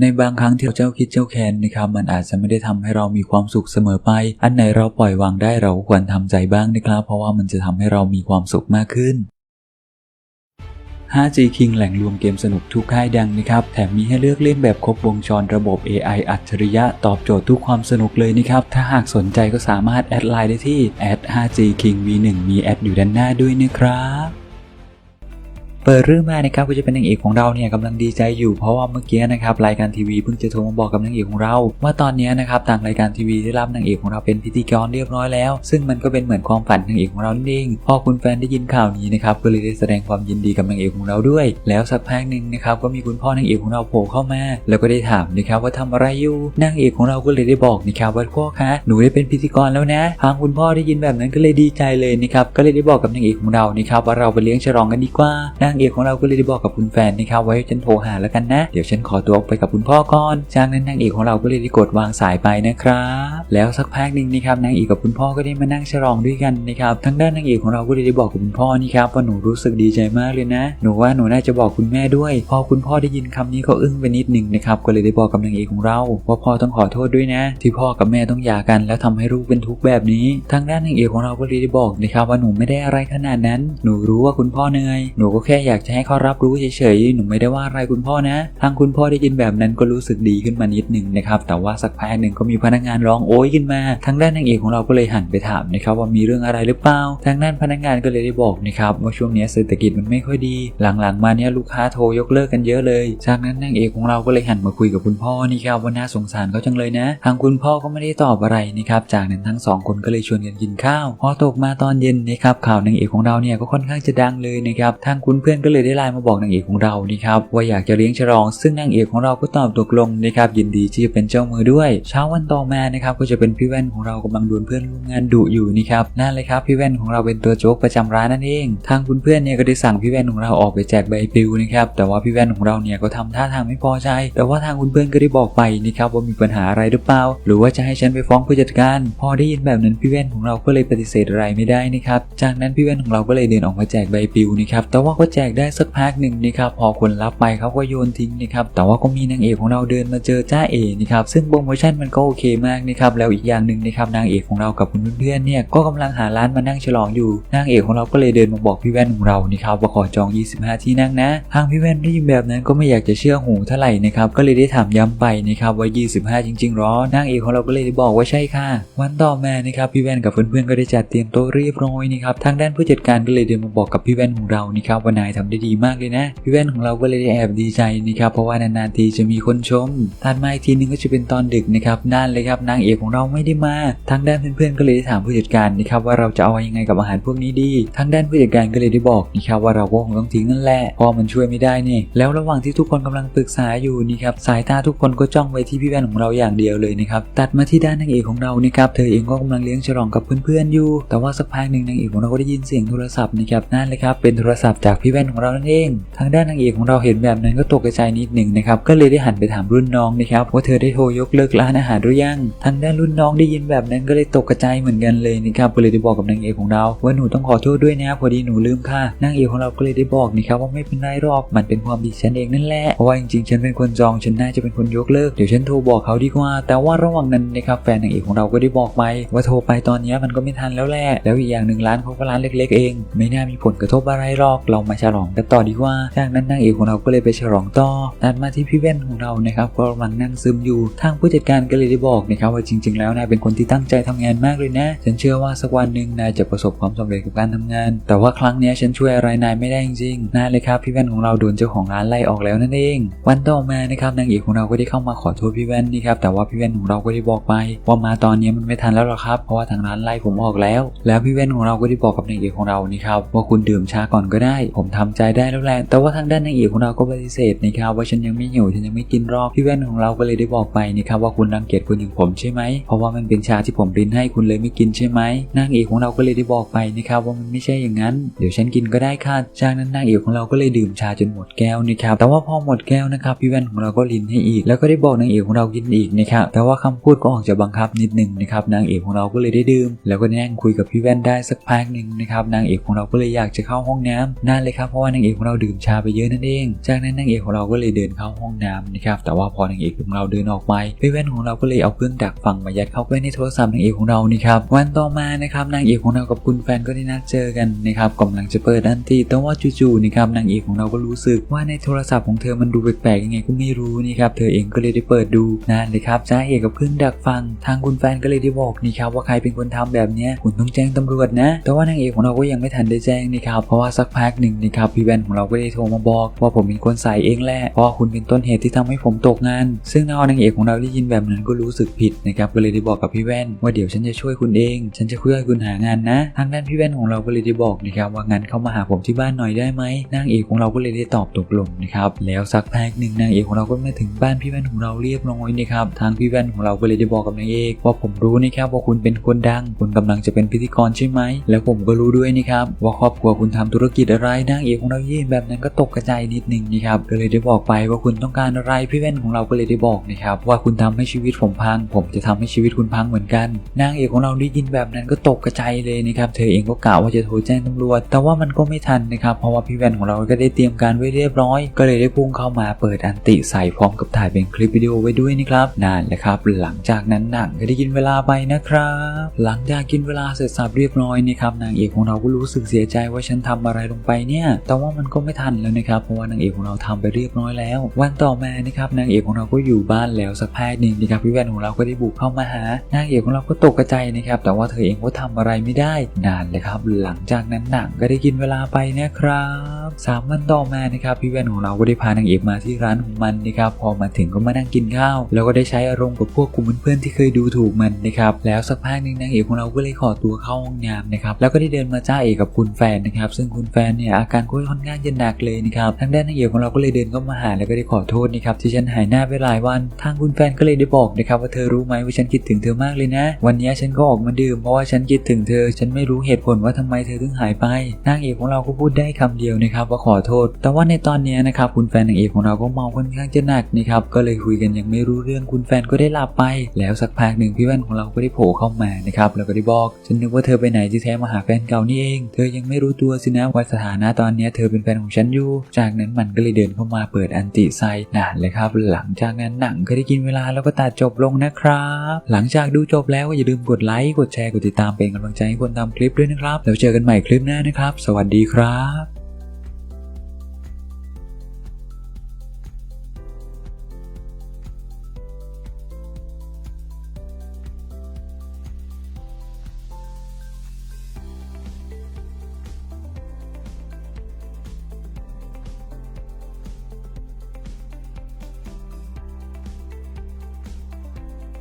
ในบางครั้งที่เราเจ้าคิดเจ้าแค้นนะครับมันอาจจะไม่ได้ทำให้เรามีความสุขเสมอไป อันไหนเราปล่อยวางได้เราควรทำใจบ้างนะครับ เพราะว่ามันจะทำให้เรามีความสุขมากขึ้น 5G King แหล่งรวมเกมสนุกทุกค่ายดังนะครับ แถมมีให้เลือกเล่นแบบครบวงจรระบบ AI อัจฉริยะตอบโจทย์ทุกความสนุกเลยนะครับ ถ้าหากสนใจก็สามารถแอดไลน์ได้ที่ @5G King V1 มีแอดอยู่ด้านหน้าด้วยนะครับ เปิดเรื่องมานะครับก็จะเป็นนางเอกของเราเนี่ยกำลังดีใจอยู่เพราะว่าเมื่อกี้นะครับรายการทีวีเพิ่งจะโทรมาบอกกับนางเอกของเรา ว่าตอนนี้นะครับทางรายการทีวีได้รับนางเอกของเราเป็นพิธีกรเรียบร้อยแล้ว ซึ่งมันก็เป็นเหมือนความฝันนางเอกของเรานั่นเองพอคุณแฟนได้ยินข่าวนี้นะครับก็เลยได้แสดงความยินดีกับนางเอกของเราด้วย แล้วสักพักหนึ่งนะครับก็มีคุณพ่อนางเอกของเราโผล่เข้ามา แล้วก็ได้ถามนะครับว่าทำอะไรอยู่นางเอกของเราก็เลยได้บอกนะครับว่าพ่อคะหนูได้เป็นพิธีกรแล้วนะ ทางคุณพ่อได้ยินแบบนั้นก็เลยดีใจเลยนะครับก็เลยได้บอกกับนางเอกของเรานะครับว่าเราไปเลี้ยงฉลองกันดีกว่านางเอกของเราก็เลยได้บอกกับคุณแฟนนะครับไว้ฉันโทรหาแล้วกันนะ เดี๋ยวฉันขอตัวออกไปกับคุณพ่อก่อนจากนั้นนางเอกของเราก็เลยได้กดวางสายไปนะครับแล้วสักพักหนึ่งนะครับนางเอกกับคุณพ่อก็ได้มานั่งฉลองด้วยกันนะครับทางด้านนางเอกของเราก็เลยได้บอกกับคุณพ่อนี่ครับว่าหนูรู้สึกดีใจมากเลยนะ หนูว่าหนูน่าจะบอกคุณแม่ด้วย พอคุณพ่อได้ยินคำนี้ก็อึ้งไปนิดหนึ่งนะครับก็เลยได้บอกกับนางเอกของเรา ว่าพ่อต้องขอโทษด้วยนะ ที่พ่อกับแม่ต้องหย่ากัน แล้วทำให้ลูกเป็นทุกข์แบบนี้ ทางด้านนางเอกของเราก็เลยได้บอกนะครับว่าหนูไม่ได้อะไรขนาดนั้น หนูรู้ว่าคุณพ่อเหนื่อย หนูก็แค่อยากจะให้เขารับรู้เฉยๆหนูไม่ได้ว่าอะไรคุณพ่อนะ ทางคุณพ่อได้ยินแบบนั้นก็รู้สึกดีขึ้นมานิดหนึ่งนะครับแต่ว่าสักพักหนึ่งก็มีพนักงานร้องโอ้ยขึ้นมา ทางด้านนางเอกของเราก็เลยหันไปถามนะครับว่ามีเรื่องอะไรหรือเปล่าทางด้านพนักงานก็เลยได้บอกนะครับว่าช่วงนี้เศรษฐกิจมันไม่ค่อยดี หลังๆมาเนี้ยลูกค้าโทรยกเลิกกันเยอะเลย จากนั้นนางเอกของเราก็เลยหันมาคุยกับคุณพ่อนี่ครับว่าน่าสงสารเขาจังเลยนะ ทางคุณพ่อก็ไม่ได้ตอบอะไรนะครับจากนั้นทั้งสองคนก็เลยชวนกันกินข้าวพอตกมาตอนเย็นนะครับข่าวนางเอกของเราเนี่ยก็ค่อนข้างจะดังเลยนะครับทางคุณเพื่อนก็เลยได้ไลน์มาบอกนางเอกของเรานี่ครับว่าอยากจะเลี้ยงฉลอง ซึ่งนางเอกของเราก็ตอบตกลงนะครับยินดีที่จะเป็นเจ้ามือด้วย เช้าวันต่อมานะครับก็จะเป็นพี่แว่นของเรากำลังโดนเพื่อนร่วมงานดุอยู่นี่ครับนั่นเลยครับพี่แว่นของเราเป็นตัวโจ๊กประจำร้านนั่นเองทางคุณเพื่อนเนี่ยก็ได้สั่งพี่แว่นของเราออกไปแจกใบปลิวนะครับแต่ว่าพี่แว่นของเราเนี่ยก็ทำท่าทางไม่พอใจ แต่ว่าทางคุณเพื่อนก็ได้บอกไปนะครับว่ามีปัญหาอะไรหรือเปล่า หรือว่าจะให้ฉันไปฟ้องผู้จัดการ พอได้ยินแบบนั้นพี่แว่นของเราก็เลยปฏิเสธอะไรไม่ได้นะครับจากนั้นพี่แว่นของเราก็เลยเดินออกมาแจกใบปลิวนะครับแต่ว่าก็แจกได้สักพักหนึ่งนะครับพอคนรับไปเขาก็โยนทิ้งนะครับแต่ว่าก็มีนางเอกของเราเดินมาเจอจ้าเอนะครับซึ่งโปรโมชั่นมันก็โอเคมากนะครับแล้วอีกอย่างหนึ่งนะครับนางเอกของเรากับเพื่อนๆเนี่ยก็กำลังหาร้านมานั่งฉลองอยู่นางเอกของเราก็เลยเดินมาบอกพี่แว่นของเรานะครับว่าขอจอง 25 ที่นั่งนะทางพี่แว่นได้ยินแบบนั้นก็ไม่อยากจะเชื่อหูเท่าไหร่นะครับก็เลยได้ถามย้ำไปนะครับว่า 25 จริงๆหรอนางเอกของเราก็เลยได้บอกว่าใช่ค่ะ วันต่อมานะครับพี่แว่นกับเพื่อนๆก็ได้จัดเตรียมโต๊ะเรียบร้อยนะครับทางด้านผู้จัดการก็เลยเดินมาบอกกับพี่แว่นของเรานะครับว่านายทำได้ดีมากเลยนะพี่แว่นของเราก็เลยได้แอบดีใจนะครับเพราะว่านานๆทีจะมีคนชมถัดมาอีกทีนึงก็จะเป็นตอนดึกนะครับนั่นเลยครับนางเอกของเราไม่ได้มาทางด้านเพื่อนๆก็เลยได้ถามผู้จัดการนะครับว่าเราจะเอายังไงกับอาหารพวกนี้ดีทางด้านผู้จัดการก็เลยได้บอกนะครับว่าเราก็คงต้องทิ้งนั่นแหละเพราะมันช่วยไม่ได้นี่แล้วระหว่างที่ทุกคนกำลังปรึกษาอยู่นี่ครับสายตาทุกคนก็จ้องไว้ที่พี่แว่นของเราอย่างเดียวเลยนะครับตัดมาที่ด้านนางเอกของเรานะครับเธอเองก็กำลังเลี้ยงฉลองกับเพื่อนๆอยู่ แต่ว่าสักพักหนึ่งนางเอกของเราก็ได้ยินเสียงโทรศัพท์นะครับนั่นเลยครับเป็นโทรศัพท์จากพี่แวนของเรานั่นเอง ทางด้านนางเอกของเราเห็นแบบนั้นก็ตกใจนิดหนึ่งนะครับ ก็เลยได้หันไปถามรุ่นน้องนะครับว่าเธอได้โทรยกเลิกร้านอาหารหรือยัง ทางด้านรุ่นน้องได้ยินแบบนั้นก็เลยตกใจเหมือนกันเลยนะครับ ก็เลยได้บอกกับนางเอกของเรา ว่าหนูต้องขอโทษด้วยนะพอดีหนูลืมค่ะ นางเอกของเราก็เลยได้บอกนะครับว่าไม่เป็นไรหรอก มันเป็นความผิดฉันเองนั่นแหละ เพราะว่าจริงๆฉันเป็นคนจองฉันน่าจะเป็นคนยกเลิก เดี๋ยวฉันโทรบอกเขาดีกว่า แต่ว่าระหว่างนั้นนะครับแฟนนางเอกของเราก็ได้บอกไปว่าโทรไปตอนนี้มันก็ไม่ทันแล้วแหละ แล้วอีกอย่างหนึ่งร้านเขาก็ร้านเล็ก ๆ เอง ไม่น่ามีผลกระทบอะไรหรอก เรามาฉลองกันต่อดีกว่าจากนั้นนางเอกของเราก็เลยไปฉลองต่อตัดมาที่พี่แว่นของเรานะครับก็กำลังนั่งซึมอยู่ทางผู้จัดการก็เลยได้บอกนะครับว่าจริง ๆ แล้วนายเป็นคนที่ตั้งใจทำงานมากเลยนะ ฉันเชื่อว่าสักวันหนึ่งนายจะประสบความสำเร็จกับการทำงาน แต่ว่าครั้งนี้ฉันช่วยอะไรนายไม่ได้จริงๆนั่นเลยครับพี่แว่นของเราโดนเจ้าของร้านไล่ออกแล้วนั่นเอง วันต่อมานะครับนางเอกของเราก็ได้เข้ามาขอโทษพี่แว่นนี่ครับแต่ว่าพี่แว่นของเราก็ได้บอกไปว่ามาตอนนี้มันไม่ทันแล้วหรอกครับเพราะว่าทางร้านไล่ผมออกแล้ว แล้วพี่แว่นของเราก็ได้บอกกับนางเอกของเรานี่ครับว่าคุณดื่มชาก่อนก็ได้ ผมทำใจได้แล้วแหละแต่ว่าทางด้านนางเอกของเราก็ปฏิเสธนะครับว่าฉันยังไม่หิวฉันยังไม่กินรอบพี่แว่นของเราก็เลยได้บอกไปนะครับว่าคุณรังเกียจคนอย่างผมใช่ไหมเพราะว่ามันเป็นชาที่ผมรินให้คุณเลยไม่กินใช่ไหมนางเอกของเราก็เลยได้บอกไปนะครับว่ามันไม่ใช่อย่างนั้น เดี๋ยวฉันกินก็ได้ค่ะจากนั้นนางเอกของเราก็เลยดื่มชาจนหมดแก้วนะครับแต่ว่าพอหมดแก้วนะครับพี่แว่นของเราก็รินให้อีก แล้วก็ได้บอกนางเอกของเรากินอีกนะครับแต่ว่าคำพูดก็ออกจะบังคับนิดนึงนะครับนางเอกของเราก็เลยได้ดื่ม แล้วก็นั่งคุยกับพี่แว่นได้สักพักหนึ่งนะครับนางเอกของเราก็เลยอยากจะเข้าห้องน้ำนั่นเลยครับนะครับเพราะว่านางเอกของเราดื่มชาไปเยอะนั่นเอง จากนั้นนางเอกของเราก็เลยเดินเข้าห้องน้ำนะครับแต่ว่าพอนางเอกของเราเดินออกไปพี่แว่นของเราก็เลยเอาเครื่องดักฟังมายัดเข้าไปในโทรศัพท์นางเอกของเรานี่ครับวันต่อมานะครับนางเอกของเรากับคุณแฟนก็ได้นัดเจอกันนะครับกำลังจะเปิดอันตีแต่ว่าจู่ๆนะครับนางเอกของเราก็รู้สึกว่าในโทรศัพท์ของเธอมันดูแปลกๆยังไงก็ไม่รู้นี่ครับเธอเองก็เลยได้เปิดดูนั่นเลยครับสาเหตุกับเครื่องดักฟัง ทางคุณแฟนก็เลยได้บอกนี่ครับว่าใครเป็นคนทำแบบเนี้ยคุณต้องแจ้งตำรวจนะ แต่ว่านางเอกของเราก็ยังไม่ทันได้แจ้งนี่ครับเพราะว่าสักพักหนึ่งนะครับพี่แว่นของเราก็ได้โทรมาบอกว่าผมเป็นคนใส่เองแหละเพราะคุณเป็นต้นเหตุที่ทำให้ผมตกงาน ซึ่งนางเอกของเราได้ยินแบบนั้นก็รู้สึกผิดนะครับก็เลยได้บอกกับพี่แว่น ว่าเดี๋ยวฉันจะช่วยคุณเอง ฉันจะช่วยคุณหางานนะ ทางด้านพี่แว่นของเราก็เลยได้บอกนะครับว่างั้นเข้ามาหาผมที่บ้านหน่อยได้ไหมนางเอกของเราก็เลยได้ตอบตกลงนะครับแล้วสักพักหนึ่งนางเอกของเราก็มาถึงบ้านพี่แว่นของเราเรียบร้อยนะครับทางพี่แว่นของเราก็เลยได้บอกกับนางเอกว่าผมรู้นะครับว่าคุณเป็นคนดัง คุณกำลังจะเป็นพิธีกรใช่ไหมแล้วผมก็รู้ด้วยนะครับว่าครอบครัวคุณทำธุรกิจอะไรนางเอกของเรายินแบบนั้นก็ตกกระจายนิดนึงนะครับก็เลยได้บอกไปว่าคุณต้องการอะไรพี่แว่นของเราก็เลยได้บอกนะครับว่าคุณทำให้ชีวิตผมพัง ผมจะทำให้ชีวิตคุณพังเหมือนกัน นางเอกของเราได้ยินแบบนั้นก็ตกกระจายเลยนะครับเธอเองก็กล่าวว่าจะโทรแจ้งตำรวจ แต่ว่ามันก็ไม่ทันนะครับเพราะว่าพี่แว่นของเราก็ได้เตรียมการไว้เรียบร้อย ก็เลยได้พุ่งเข้ามาเปิดอันติใส่พร้อมกับถ่ายเป็นคลิปวิดีโอไว้ด้วยนะครับนั่นแหละครับ หลังจากนั้นหนังก็ได้กินเวลาไปนะครับ หลังจากกินเวลาเสร็จสับเรียบร้อยนะครับนางเอกของเราก็รู้สึกเสียใจว่าฉันทำอะไรลงไปเนี่ยแต่ว่ามันก็ไม่ทันแล้วนะครับ เพราะว่านางเอกของเราทำไปเรียบร้อยแล้ว วันต่อมานะครับนางเอกของเราก็อยู่บ้านแล้วสักพักหนึ่งนะครับพี่แวนของเราก็ได้บุกเข้ามาหานางเอกของเราก็ตกกระจนะครับ แต่ว่าเธอเองก็ทำอะไรไม่ได้ นานเลยครับ หลังจากนั้นหนังก็ได้กินเวลาไปนะครับสามวันต่อมานะครับพี่แวนของเราก็ได้พานางเอกมาที่ร้านของมันนะครับ พอมาถึงก็มานั่งกินข้าว แล้วก็ได้ใช้อารมณ์กับพวกกลุ่มเพื่อนๆที่เคยดูถูกมันนะครับ แล้วสักพักหนึ่งนางเอกของเราก็เลยขอตัวเข้าห้องน้ำนะครับ แล้วก็ได้เดินมาจ้าเอกกับคุณแฟนนะครับ ซึ่งคุณแฟนเนี่ยอาการก็ค่อนข้างจะหนักเลยนะครับทางด้านนางเอกของเราก็เลยเดินเข้ามาหาแล้วก็ได้ขอโทษนะครับที่ฉันหายหน้าไปหลายวัน ทางคุณแฟนก็เลยได้บอกนะครับว่าเธอรู้ไหมว่าฉันคิดถึงเธอมากเลยนะ วันนี้ฉันก็ออกมาดื่มเพราะว่าฉันคิดถึงเธอ ฉันไม่รู้เหตุผลว่าทำไมเธอถึงหายไปนางเอกของเราก็พูดได้คำเดียวนะครับว่าขอโทษ แต่ว่าในตอนนี้นะครับคุณแฟนนางเอกของเราก็เมาค่อนข้างจะหนักนะครับก็เลยคุยกันยังไม่รู้เรื่องคุณแฟนก็ได้หลับไป แล้วสักพักหนึ่งพี่แว่นของเราก็ได้โผล่เข้ามานะครับแล้วก็ได้บอกฉันนึกว่าเธอไปไหนที่แท้มาหาแฟนเก่านี่เอง เธอยังไม่รู้ตัวสินะว่าสถานะตอนอนี้เธอเป็นแฟนของฉันอยู่ จากนั้นมันก็เลยเดินเข้ามาเปิดอันติไซนานเลยครับ หลังจากนั้นหนังก็ได้กินเวลาแล้วก็ตัดจบลงนะครับ หลังจากดูจบแล้วก็อย่าลืมกดไลค์ กดแชร์ กดติดตามเป็นกำลังใจให้คนทำคลิปด้วยนะครับ แล้วเจอกันใหม่คลิปหน้านะครับ สวัสดีครับ